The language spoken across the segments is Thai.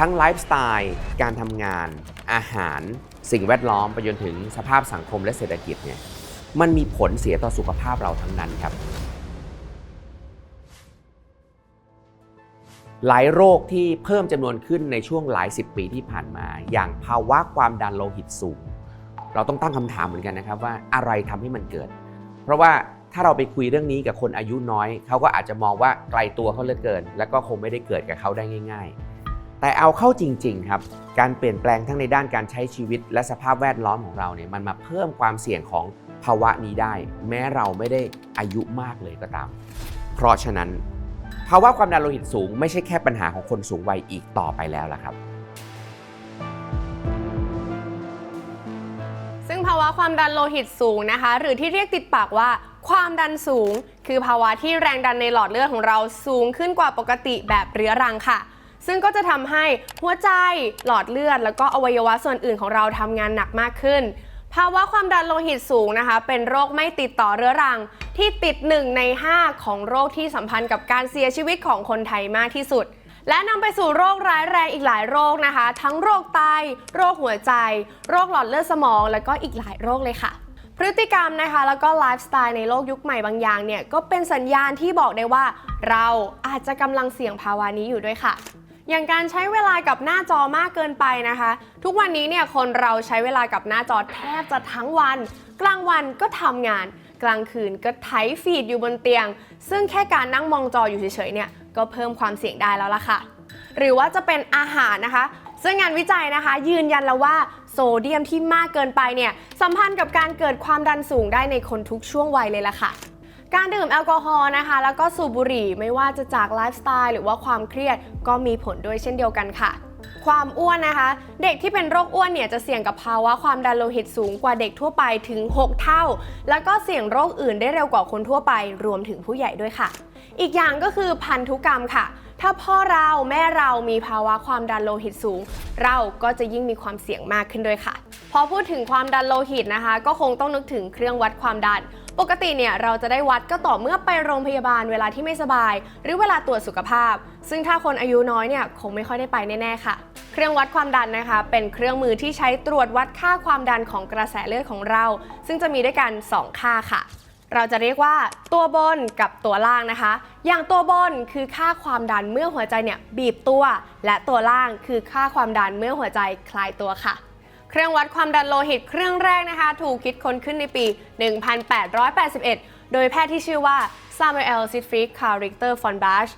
ทั้งไลฟ์สไตล์การทำงาน อาหาร สิ่งแวดล้อมไปจนถึงสภาพสังคมและเศรษฐกิจเนี่ยมันมีผลเสียต่อสุขภาพเราทั้งนั้นครับ หลายโรคที่เพิ่มจำนวนขึ้นในช่วงหลายสิบปีที่ผ่านมา อย่างภาวะความดันโลหิตสูง เราต้องตั้งคำถามเหมือนกันนะครับว่าอะไรทำให้มันเกิด เพราะว่าถ้าเราไปคุยเรื่องนี้กับคนอายุน้อย เขาก็อาจจะมองว่าไกลตัวเขาเหลือเกิน แล้วก็คงไม่ได้เกิดกับเขาได้ง่าย ๆ แต่เอาเข้าจริง ๆ ครับ การเปลี่ยนแปลงทั้งในด้านการใช้ชีวิต และสภาพแวดล้อมของเราเนี่ยมันมาเพิ่มความเสี่ยงของภาวะนี้ได้ แม้เราไม่ได้อายุมากเลยก็ตาม เพราะฉะนั้น ภาวะความดันโลหิตสูง ไม่ใช่แค่ปัญหาของคนสูงวัยอีกต่อไปแล้วล่ะครับ ซึ่งภาวะความดันโลหิตสูงนะคะ หรือที่เรียกติดปากว่าความดันสูง คือภาวะที่แรงดันในหลอดเลือดของเราสูงขึ้นกว่าปกติแบบเรื้อรังค่ะ ซึ่งก็จะทำให้หัวใจหลอดเลือด แล้วก็อวัยวะส่วนอื่นของเราทำงานหนักมากขึ้น ภาวะความดันโลหิตสูงนะคะ เป็นโรคไม่ติดต่อเรื้อรัง ที่ติด 1 ใน 5 ของโรคที่สัมพันธ์กับการเสียชีวิตของคนไทยมากที่สุด และนำไปสู่โรคร้ายแรงอีกหลายโรคนะคะ ทั้งโรคไต โรคหัวใจ โรคหลอดเลือดสมอง แล้วก็อีกหลายโรคเลยค่ะพฤติกรรมนะคะแล้วก็ไลฟ์สไตล์ในโลกยุคใหม่บางอย่างเนี่ย ก็เป็นสัญญาณที่บอกได้ว่า เราอาจจะกำลังเสี่ยงภาวะนี้อยู่ด้วยค่ะ อย่างการใช้เวลากับหน้าจอมากเกินไปนะคะ ทุกวันนี้เนี่ยคนเราใช้เวลากับหน้าจอแทบจะทั้งวัน กลางวันก็ทำงาน กลางคืนก็ไถฟีดอยู่บนเตียง ซึ่งแค่การนั่งมองจออยู่เฉยๆเนี่ยก็เพิ่มความเสี่ยงได้แล้วล่ะค่ะ หรือว่าจะเป็นอาหารนะคะ ซึ่งงานวิจัยนะคะ ยืนยันแล้วว่าโซเดียมที่มากเกินไปเนี่ยสัมพันธ์กับการเกิดความดันสูงได้ในคนทุกช่วงวัยเลยล่ะค่ะ การดื่มแอลกอฮอล์นะคะ แล้วก็สูบบุหรี่ไม่ว่าจะจากไลฟ์สไตล์หรือว่าความเครียดก็มีผลด้วยเช่นเดียวกันค่ะ ความอ้วนนะคะ เด็กที่เป็นโรคอ้วนเนี่ยจะเสี่ยงกับภาวะความดันโลหิตสูงกว่าเด็กทั่วไปถึง 6 เท่า แล้วก็เสี่ยงโรคอื่นได้เร็วกว่าคนทั่วไป รวมถึงผู้ใหญ่ด้วยค่ะ อีกอย่างก็คือพันธุกรรมค่ะถ้าพ่อเราแม่เรามีภาวะความดันโลหิตสูง เราก็จะยิ่งมีความเสี่ยงมากขึ้นด้วยค่ะ พอพูดถึงความดันโลหิตนะคะ ก็คงต้องนึกถึงเครื่องวัดความดัน ปกติเนี่ยเราจะได้วัดก็ต่อเมื่อไปโรงพยาบาลเวลาที่ไม่สบาย หรือเวลาตรวจสุขภาพ ซึ่งถ้าคนอายุน้อยเนี่ยคงไม่ค่อยได้ไปแน่ๆค่ะ เครื่องวัดความดันนะคะ เป็นเครื่องมือที่ใช้ตรวจวัดค่าความดันของกระแสเลือดของเรา ซึ่งจะมีด้วยกัน 2 ค่าค่ะเราจะเรียกว่าตัวบนกับตัวล่างนะคะ อย่างตัวบนคือค่าความดันเมื่อหัวใจเนี่ยบีบตัว และตัวล่างคือค่าความดันเมื่อหัวใจคลายตัวค่ะ เครื่องวัดความดันโลหิตเครื่องแรกนะคะ ถูกคิดค้นขึ้นในปี 1881 โดยแพทย์ที่ชื่อว่า Samuel Siegfried Karl Richter von Bach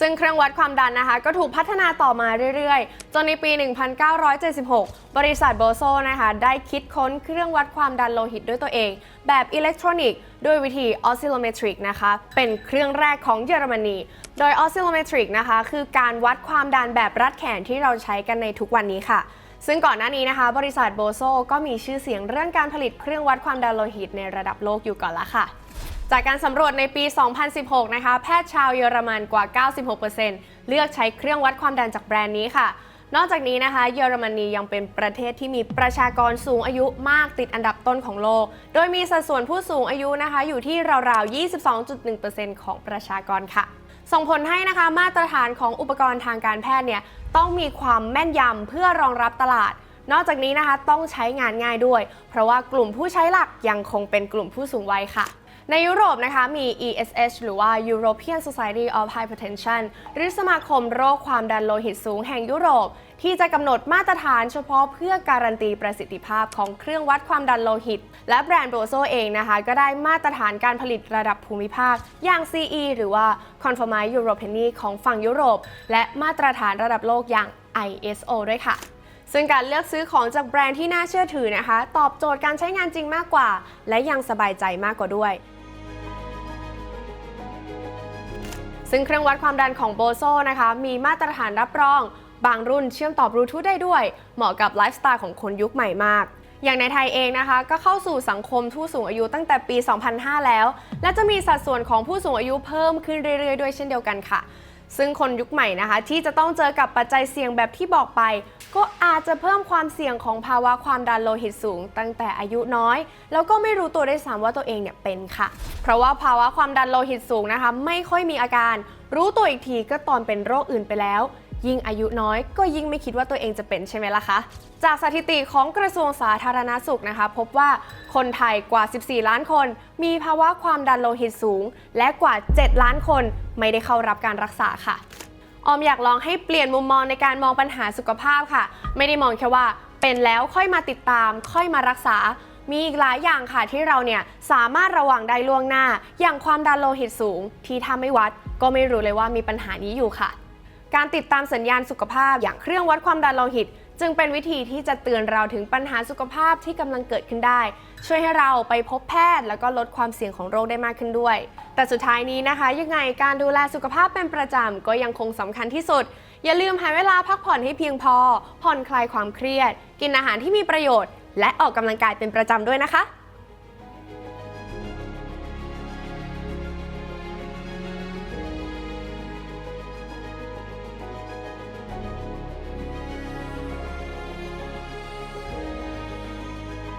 ซึ่งเครื่องวัดความดันนะคะ ก็ถูกพัฒนาต่อมาเรื่อยๆ จนในปี 1976 บริษัทโบโซนะคะ ได้คิดค้นเครื่องวัดความดันโลหิตด้วยตัวเอง แบบอิเล็กทรอนิกส์ด้วยวิธี oscillometric นะคะ เป็นเครื่องแรกของเยอรมนี โดย oscillometric นะคะ คือการวัดความดันแบบรัดแขนที่เราใช้กันในทุกวันนี้ค่ะ ซึ่งก่อนหน้านี้นะคะ บริษัทโบโซก็มีชื่อเสียงเรื่องการผลิตเครื่องวัดความดันโลหิตในระดับโลกอยู่ก่อนละค่ะ จากการสำรวจในปี 2016 นะคะ แพทย์ชาวเยอรมันกว่า 96%เลือกใช้เครื่องวัดความดันจากแบรนด์นี้ค่ะ นอกจากนี้นะคะ เยอรมนียังเป็นประเทศที่มีประชากรสูงอายุมากติดอันดับต้นของโลก โดยมีสัดส่วนผู้สูงอายุนะคะ อยู่ที่ราวๆ 22.1%ของประชากรค่ะ ส่งผลให้นะคะมาตรฐานของอุปกรณ์ทางการแพทย์เนี่ยต้องมีความแม่นยำเพื่อรองรับตลาด นอกจากนี้นะคะต้องใช้งานง่ายด้วย เพราะว่ากลุ่มผู้ใช้หลักยังคงเป็นกลุ่มผู้สูงวัยค่ะ ในยุโรปนะคะมี ESH หรือว่า European Society of Hypertension หรือสมาคมโรคความดันโลหิตสูงแห่งยุโรป ที่จะกำหนดมาตรฐานเฉพาะเพื่อการันตีประสิทธิภาพของเครื่องวัดความดันโลหิต และแบรนด์โบโซเองนะคะ ก็ได้มาตรฐานการผลิตระดับภูมิภาค อย่าง CE หรือว่า c o n f o r m i Europeni ของฝั่งยุโรป และมาตรฐานระดับโลกอย่าง ISO ด้วยค่ะ ซึ่งการเลือกซื้อของจากแบรนด์ที่น่าเชื่อถือนะคะ ตอบโจทย์การใช้งานจริงมากกว่า และยังสบายใจมากกว่าด้วย ซึ่งเครื่องวัดความดันของโบโซนะคะ มีมาตรฐานรับรอง บางรุ่นเชื่อมต่อบลูทูธได้ด้วย เหมาะกับไลฟ์สไตล์ของคนยุคใหม่มากอย่างในไทยเองนะคะ ก็เข้าสู่สังคมผู้สูงอายุตั้งแต่ปี 2005 แล้ว และจะมีสัดส่วนของผู้สูงอายุเพิ่มขึ้นเรื่อยๆ ด้วยเช่นเดียวกันค่ะ ซึ่งคนยุคใหม่นะคะ ที่จะต้องเจอกับปัจจัยเสี่ยงแบบที่บอกไป ก็อาจจะเพิ่มความเสี่ยงของภาวะความดันโลหิตสูง ตั้งแต่อายุน้อย แล้วก็ไม่รู้ตัวได้วยซ้ำว่าตัวเองเนี่ยเป็นค่ะ เพราะว่าภาวะความดันโลหิตสูงนะคะ ไม่ค่อยมีอาการ รู้ตัวอีกทีก็ตอนเป็นโรคอื่นไปแล้ว ยิ่งอายุน้อยก็ยิ่งไม่คิดว่าตัวเองจะเป็นใช่ไหมล่ะคะ จากสถิติของกระทรวงสาธารณสุขนะคะ พบว่าคนไทยกว่า 14 ล้านคน มีภาวะความดันโลหิตสูง และกว่า 7 ล้านคนไม่ได้เข้ารับการรักษาค่ะออมอยากลองให้เปลี่ยนมุมมองในการมองปัญหาสุขภาพค่ะ ไม่ได้มองแค่ว่าเป็นแล้วค่อยมาติดตาม ค่อยมารักษา มีอีกหลายอย่างค่ะที่เราเนี่ยสามารถระวังได้ล่วงหน้า อย่างความดันโลหิตสูง ที่ถ้าไม่วัด ก็ไม่รู้เลยว่ามีปัญหานี้อยู่ค่ะ การติดตามสัญญาณสุขภาพอย่างเครื่องวัดความดันโลหิต จึงเป็นวิธีที่จะเตือนเราถึงปัญหาสุขภาพที่กำลังเกิดขึ้นได้ ช่วยให้เราไปพบแพทย์ แล้วก็ลดความเสี่ยงของโรคได้มากขึ้นด้วย แต่สุดท้ายนี้นะคะ ยังไงการดูแลสุขภาพเป็นประจำก็ยังคงสำคัญที่สุด อย่าลืมหาเวลาพักผ่อนให้เพียงพอ ผ่อนคลายความเครียด กินอาหารที่มีประโยชน์ และออกกำลังกายเป็นประจำด้วยนะคะ